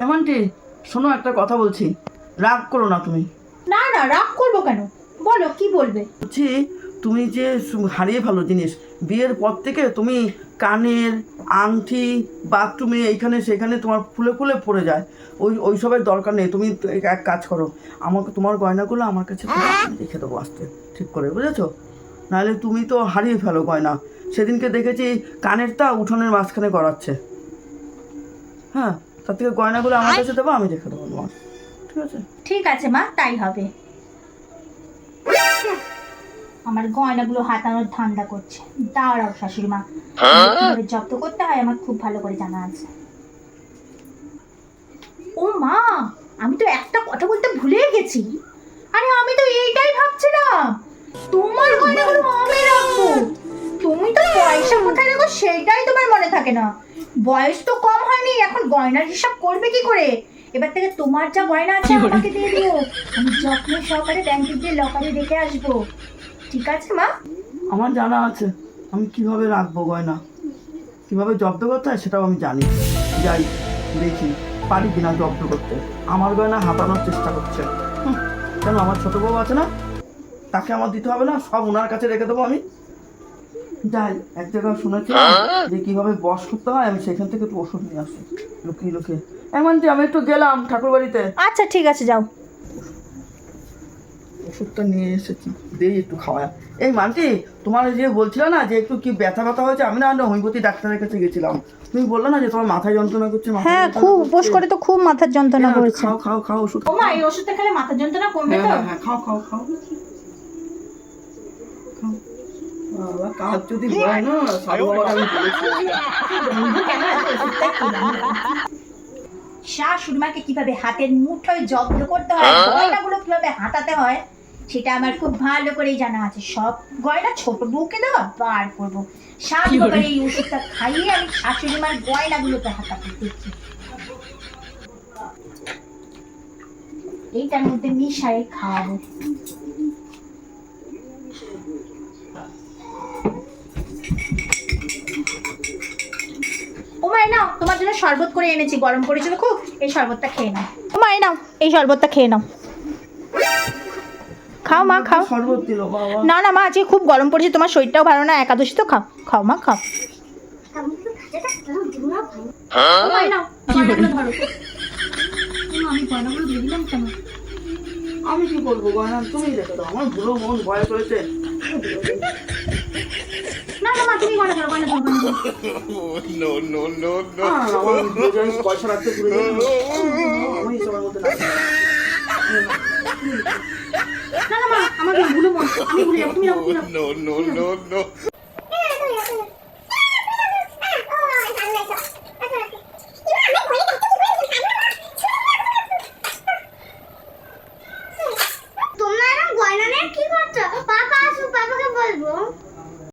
এমনটি শোনো একটা কথা বলছি। রাগ করো না তুমি। না না রাগ করব কেন? বলো কি বলবে? বলছি তুমি যে সু- হারিয়ে ফেলো জিনিস বিয়ের পর থেকে তুমি কানের আংটি বাথরুমে এইখানে সেখানে তোমার ফুলে ফুলে পড়ে যায়। ওই ওই সবের দরকার নেই। তুমি তো এক এক কাজ করো। আমাকে তোমার গয়নাগুলো আমার কাছে দাও, আমি রেখে দেবো আসতে ঠিক করে বুঝেছ? নাহলে তুমি তো হারিয়ে ফেলো গয়না। সেদিনকে দেখেছি কানেরটা উঠোনের মাঝখানে করাচ্ছে হ্যাঁ? তার থেকে গয়নাগুলো আমার কাছে দেবো আমি রেখে দেবো তোমার ঠিক আছে? ঠিক আছে মা তাই হবে। আমার গয়নাগুলো হাতানোর ধান্দা করছে। দাঁড়াও শাশুড়ি মা। কীভাবে জব্দ করতে হয় আমার খুব ভালো করে জানা আছে। ও মা আমি তো একটা কথা বলতে ভুলে গেছি। আরে আমি তো এইটাই ভাবছিলাম। তোমার গয়নাগুলো আমি রাখব। তুমি তো পয়সা কোথায় রাখো সেটাই তোমার মনে থাকে না। বয়স তো কম হয়নি এখন গয়নার হিসাব করবে কি করে? এবার থেকে তোমার যা গয়না আছে আমাকে দিয়ে দিও। আমি যত্ন সহকারে ব্যাংকে গিয়ে লকারে রেখে আসব। ঠিক আছে মা? আমার জানা আছে আমি কীভাবে রাখব গয়না? কীভাবে জব্দ করতে হয় সেটাও আমি জানি। যাই দেখি পারি কিনা জব্দ করতে। আমার গয়না হাতানোর চেষ্টা করছে। কেন আমার ছোট বউ আছে না? তাকে আমার দিতে হবে না সব ওনার কাছে রেখে দেবো আমি। যাই এক জায়গায় শুনেছি যে কীভাবে বস করতে হয় আমি সেখান থেকে একটু ওষুধ নিয়ে আসি লুকিয়ে লুকিয়ে। এমন যে আমি একটু গেলাম ঠাকুর বাড়িতে আচ্ছা ঠিক আছে যাও। ওষুধটা নিয়ে এসেছি দেই একটু খাওয়া। এই মানটি তোমার যে বলছিল না যে একটু কি ব্যথা ব্যথা হয়েছে আমি না হোমিওপ্যাথি ডাক্তারের কাছে গেছিলাম। তুমি বললে না যে তোমার মাথায় যন্ত্রণা করছে মাথায় হ্যাঁ যন্ত্রণা খুব উপোস করে তো খুব মাথার যন্ত্রণা হ্যাঁ, করেছে। খাও খাও খাও ওষুধ। ও মা এই ওষুধটা খেলে মাথার যন্ত্রণা কমবে হ্যাঁ তো? হ্যাঁ হ্যাঁ খাও খাও খাও। খাও। কাজ যদি হয় না সাধু বাবাকে আমি শাশুড়িমাকে কীভাবে হাতের মুঠোয় জব্দ করতে হয় গয়নাগুলো কীভাবে হাতাতে হয় সেটা আমার খুব ভালো করেই জানা আছে। সব গয়না ছোট বউকে দেওয়া বার করব। সাত বাবার এই ওষুধটা খাইয়ে আমি শাশুড়িমার গয়নাগুলোকে হাতাতে দেখি এইটার মধ্যে মিশাই খাওয়াবো। মাই নাও তোমার জন্য শরবত করে এনেছি গরম করেছিল খুব এই শরবতটা খেয়ে নাও। মাই নাও এই শরবতটা খেয়ে নাও। খাও মা খাও। শরবত দিল বাবা। না না মা আজকে খুব গরম পড়েছে তোমার শরীরটাও ভালো না একাদশী তো খাও খাও মা খাও। মা, আমি কি করব গয়না? তুমি দাও আমার ভুলো মন ভয় করেছে না না মা তুমি গয়না ধরো গয়না ধরো গয়না ধরো। no, no, no, no. No no no no পয়সা রাখতে পুরো আমি সময় মতো না। না না মা আমার ভুলো মন আমি ভুলে যাব তুমি রাখো নো নো নো no.